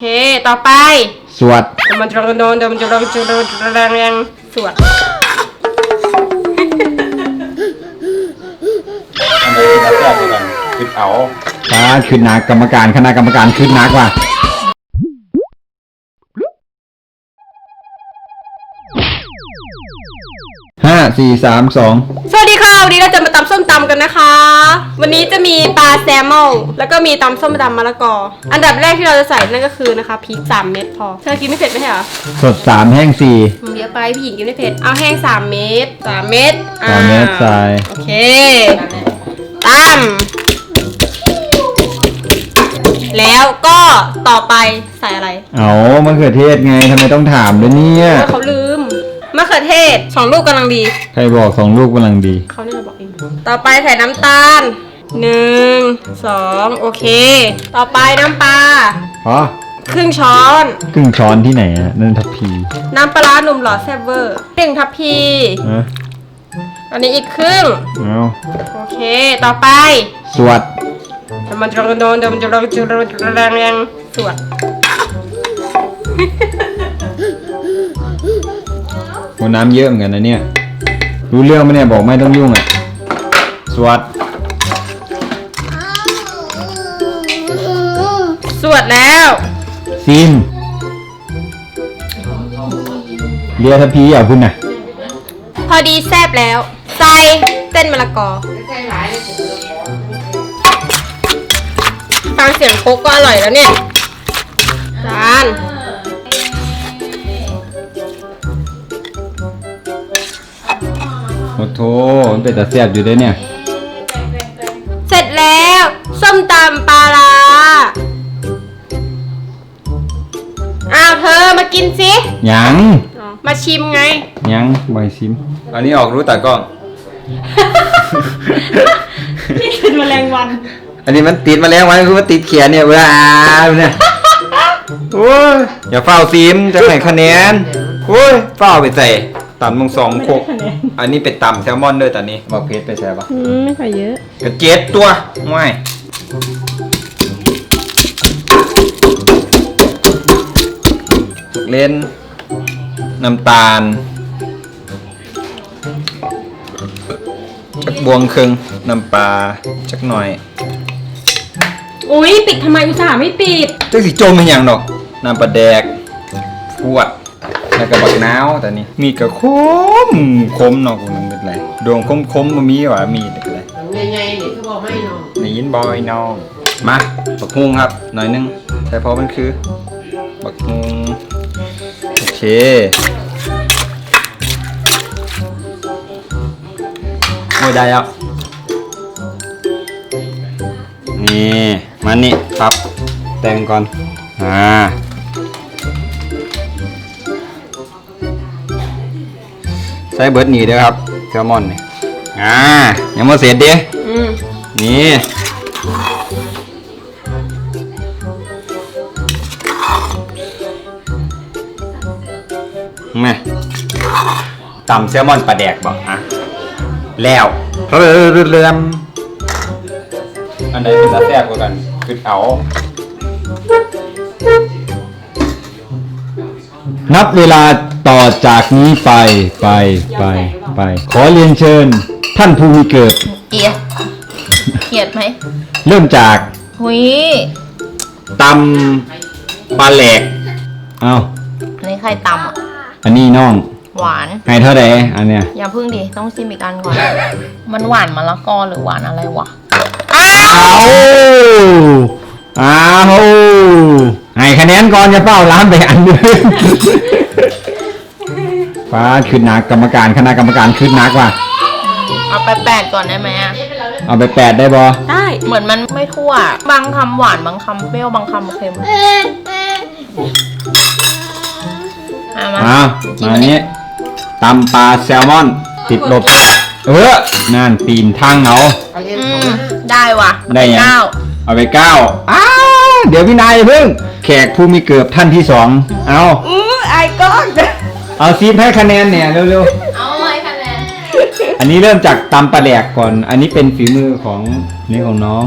โอเค ต่อไป สวดเดี๋ยวมันจะโดนเดี๋ยวมันจะโดนจะโดนจะแรงแรงสวดอันไหนที่นักแรกกว่ากันคือเอาตาขึ้นนักกรรมการคณะกรรมการขึ้นนักว่ะ สี่สามสองสวัสดีค่ะ วันนี้เราจะมาตำส้มตำกันนะคะ วันนี้จะมีปลาแซลมอนแล้วก็มีตำส้มตำมะละกอ อันดับแรกที่เราจะใส่นั่นก็คือนะคะพริกสามเม็ดพอ เธอกินไม่เผ็ดไหมเหรอสดสามแห้งสี่เดี๋ยวไปพี่หญิงกินไม่เผ็ด เอาแห้งสามเม็ดสามเม็ดอ่สามเม็ดใส่ โอเคตั้มแล้วก็ต่อไปใส่อะไร เอามะเขือเทศไงทำไมต้องถามด้วยเนี่ยโอ้ยเขาลื มมะเขือเทศสองลูกกำลังดี ใครบอกสองลูกกำลังดี เขาเนี่ยบอกเอง ต่อไปใส่น้ำตาลหนึ่งสองโอเค ต่อไปน้ำปลาพอครึ่งช้อนครึ่งช้อนที่ไหนอะนั่นทัพพีน้ำปลาร้าหนุ่มหล่อแซ่บเวอร์หนึ่งทัพพี นะอันนี้อีกครึ่ง เอาโอเค ต่อไปสวดเดี๋ยวมันจะโดนเดี๋ยวมันจะโดนจะโดนจะแรงแรงสวด โอ้น้ำเยอะเหมือนกันนะเนี่ย รู้เรื่องไหมเนี่ยบอกไม่ต้องยุ่งอะ สวดสวดแล้วซิมเรียทัพพีอะคุณน่ะพอดีแซ่บแล้ว ใส่เส้นมะละกอ ฟังเสียงโคกก็อร่อยแล้วเนี่ยจาน โอ้โถมันเป็นตาแซ่บอยู่เด้เนี่ย เสร็จแล้ว ส้มตำปลาร้าอ้าวเธอมากินสิยังมาชิมไงยังบอยซิม อันนี้ออกรู้แต่กล้อง นี่เป็นแมลงวัน อันนี้มันติดมาแล้วไว้คือมันติดเขียนเนี่ยเวลาเนี่ยโอ้ยอย่าเฝ้าซิมจะให้คะแนนโอ้ยเฝ้าไปใส่ ตำลงสองโคกอันนี้เป็นตำแซลมอนด้วยตอนนี้บอกเพชรไปใช่ปะอืมไม่ใส่เยอะกระเจ็ดตัวไม่เล่นน้ำตาลจักบวงครึ่งน้ำปลาจักหน่อย อุ้ยปิดทำไมอุตส่าห์ไม่ปิดจักสิจมเป็นอย่างดอก น้ำปลาแดกพวด แล้วก็บักนาวแต่นี้มีกระคมคมเนาะคุณมันเป็นไรดวงคมคมๆบ่มีหว่ามีแต่อะไรยังไงนี่เขาบอกไม่นอนในยินบอยน้องมาบักฮุงครับหน่อยนึงแต่พอมันคือบักฮุงโอเคโอ้ยได้แล้วนี่มานี่ครับแต่งก่อนอ่า ใส่เบิร์ดนี่เด้อครับแซลมอนนี่อ่ายังไม่เสร็จดิอืมนี่แม่ตำแซลมอนปลาแดกบอกฮะแล้วเรื่อเรื่ออันไหนเป็นนักแรกกว่ากันคือเอา นับเวลาต่อจากนี้ไปไปไปไป ขอเรียนเชิญ ท่านผู้มีเกิดเอียเกลียดไหมเริ่มจากหุยตำปลาแหลกเอาอันนี้ใครตำอะ อัอันนี้น้องหวานให้เท่าไหร่อันเนี้ยอย่าพึ่งดิ ต้องชิมอีกอันก่อน มันหวานมะละกอหรือหวานอะไรวะ เอาเอา ให้คะแนนก่อนจะเป้าล้านไปอันหนึงฟ้าขึ้นนักกรรมการคณะกรรมการขึ้นนักว่ะเอาไปแปดก่อนได้ไหมอะเอาไปแปดได้บอได้เหมือนมันไม่ทั่ว บางคำหวานบางคำเปรี้ยวบางคำเค็มเอามาเอากินมาอันนี้นี้ตำปลาแซลมอน ติดลบ เออนั่นปีนทางเอาอืมได้ว่ะได้ยังเก้าเอาไปเก้าอ้าว เดี๋ยวพี่นายอย่าเพิ่ง แขกผู้มีเกือบท่านที่สองเอาอือไอ้ก้อนเอาซีฟให้คะแนนเนี่ยเร็วเอาเลยคะแนนๆ อันนี้เริ่มจากตำปลาแหลกก่อน อันนี้เป็นฝีมือของนี่ของน้อง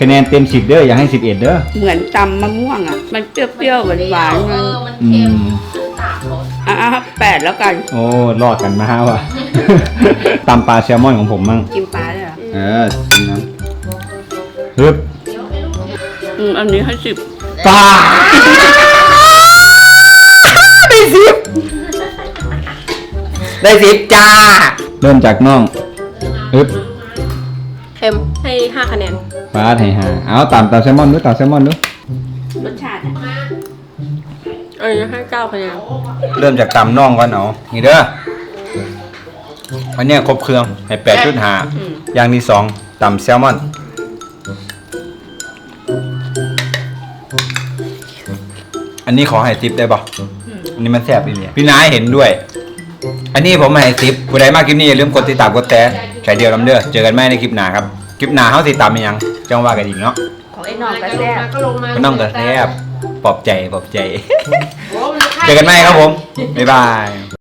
คะแนนเต็มสิบเด้ออย่าให้สิบเอ็ดเด้อ เหมือนตำมะม่วงอะ มันเปรี้ยวๆหวานๆมันมันเค็มอืม สามรสอะอะแปดแล้วกัน โอ้รอดกันมาว่ะ ตำปลาแซลมอนของผมมั่ง กินปลาได้เหรอเออนี่นะฮึบ อืมอันนี้ให้สิบปลาได้สิบได้สิบจ้า เริ่มจากน้องฮึบเค็มให้ห้าคะแนนปลาไทยฮาเอาตำตำแซลมอนดูตำแซลมอนดูรสชาติอะเอันนี้ให้เก้าคะแนนเริ่มจากตำน่องก่อนเอานี่เด้ออันเนี้ยครบเครื่องให้แปดจุดหาอย่างที่สองตำแซลมอน อันนี้ขอให้ทิปได้ป่ะอันนี้มันแซ่บอีเนี่ยพี่นายเห็นด้วย อันนี้ผมให้ทิปผู้ใดมากคลิปนี้อย่าลืมกดติดตามกดแต่ใช้เดียวลำเด้อเจอกันใหม่ในคลิปหน้าครับคลิปหน้าเขาติดตามอีหยังจังว่ากันอีกเนาะของไอ้น้องก็แซ่บก็ลงมาก็น้องกระแทบปลอบใจปลอบใจ เจอกันใหม่ครับผมบ๊ายบาย